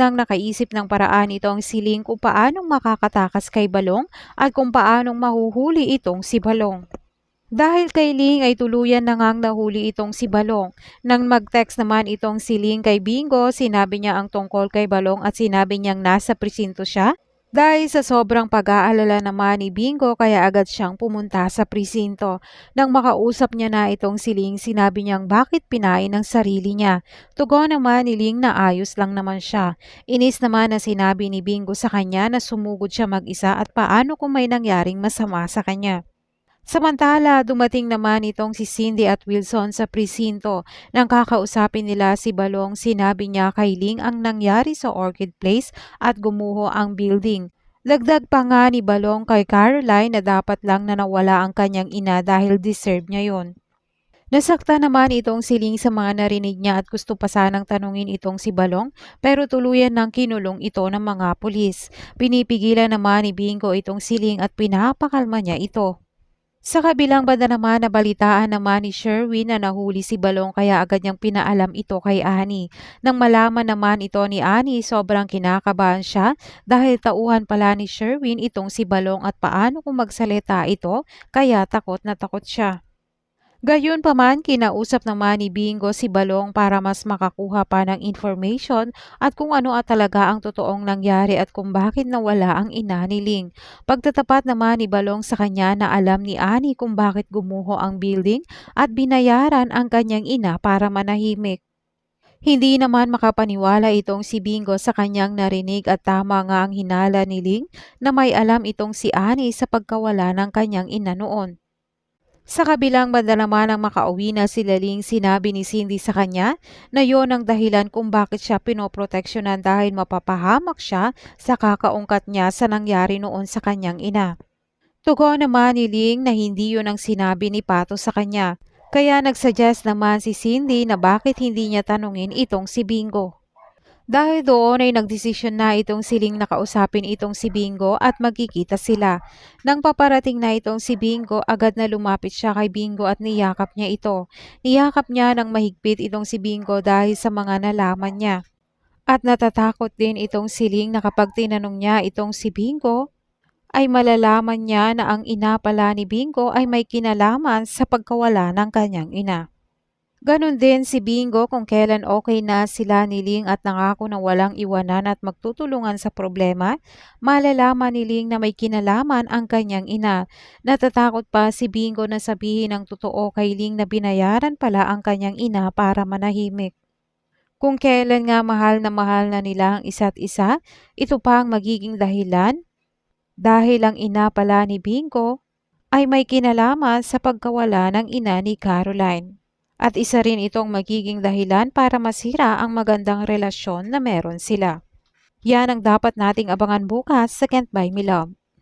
nang nakaisip ng paraan itong siling kung paanong makakatakas kay Balong at kung paanong mahuhuli itong si Balong. Dahil kay Ling ay tuluyan na ngang nahuli itong si Balong. Nang mag-text naman itong si Ling kay Bingo, sinabi niya ang tungkol kay Balong at sinabi niyang nasa presinto siya. Dahil sa sobrang pag-aalala naman ni Bingo kaya agad siyang pumunta sa presinto. Nang makausap niya na itong si Ling, sinabi niyang bakit pinain ang sarili niya. Tugon naman ni Ling na ayos lang naman siya. Inis naman na sinabi ni Bingo sa kanya na sumugod siya mag-isa at paano kung may nangyaring masama sa kanya. Samantala, dumating naman itong si Cindy at Wilson sa presinto. Nang kakausapin nila si Balong, sinabi niya kay Ling ang nangyari sa Orchid Place at gumuho ang building. Dagdag pa nga ni Balong kay Caroline na dapat lang na nawala ang kanyang ina dahil deserve niya yon. Nasakta naman itong siling sa mga narinig niya at gusto pa sanang tanungin itong si Balong pero tuluyan ng kinulong ito ng mga pulis. Pinipigilan naman ni Bingo itong siling at pinapakalma niya ito. Sa kabilang banda naman, nabalitaan naman ni Sherwin na nahuli si Balong kaya agad niyang pinaalam ito kay Annie. Nang malaman naman ito ni Annie, sobrang kinakabahan siya dahil tauhan pala ni Sherwin itong si Balong at paano kung magsalita ito kaya takot na takot siya. Gayon pa man, kinausap naman ni Bingo si Balong para mas makakuha pa ng information at kung ano at talaga ang totoong nangyari at kung bakit nawala ang ina ni Ling. Pagtatapat naman ni Balong sa kanya na alam ni Ani kung bakit gumuho ang building at binayaran ang kanyang ina para manahimik. Hindi naman makapaniwala itong si Bingo sa kanyang narinig at tama nga ang hinala ni Ling na may alam itong si Ani sa pagkawala ng kanyang ina noon. Sa kabilang banda ang makauwi na si Laling sinabi ni Cindy sa kanya na yon ang dahilan kung bakit siya pinoproteksyonan dahil mapapahamak siya sa kakaungkat niya sa nangyari noon sa kanyang ina. Tugon naman ni Ling na hindi yon ang sinabi ni Pato sa kanya. Kaya nagsuggest naman si Cindy na bakit hindi niya tanungin itong si Bingo. Dahil doon ay nagdesisyon na itong siling nakausapin itong si Bingo at magkikita sila. Nang paparating na itong si Bingo, agad na lumapit siya kay Bingo at niyakap niya ito. Niyakap niya ng mahigpit itong si Bingo dahil sa mga nalaman niya. At natatakot din itong siling na kapag tinanong niya itong si Bingo, ay malalaman niya na ang ina pala ni Bingo ay may kinalaman sa pagkawala ng kanyang ina. Ganon din si Bingo kung kailan okay na sila ni Ling at nangako na walang iwanan at magtutulungan sa problema, malalaman ni Ling na may kinalaman ang kanyang ina. Natatakot pa si Bingo na sabihin ang totoo kay Ling na binayaran pala ang kanyang ina para manahimik. Kung kailan nga mahal na mahal na nila ang isa't isa, ito pa ang magiging dahilan. Dahil ang ina pala ni Bingo ay may kinalaman sa pagkawala ng ina ni Caroline at isa rin itong magiging dahilan para masira ang magandang relasyon na meron sila. Yan ang dapat nating abangan bukas sa Can't Buy Me Love.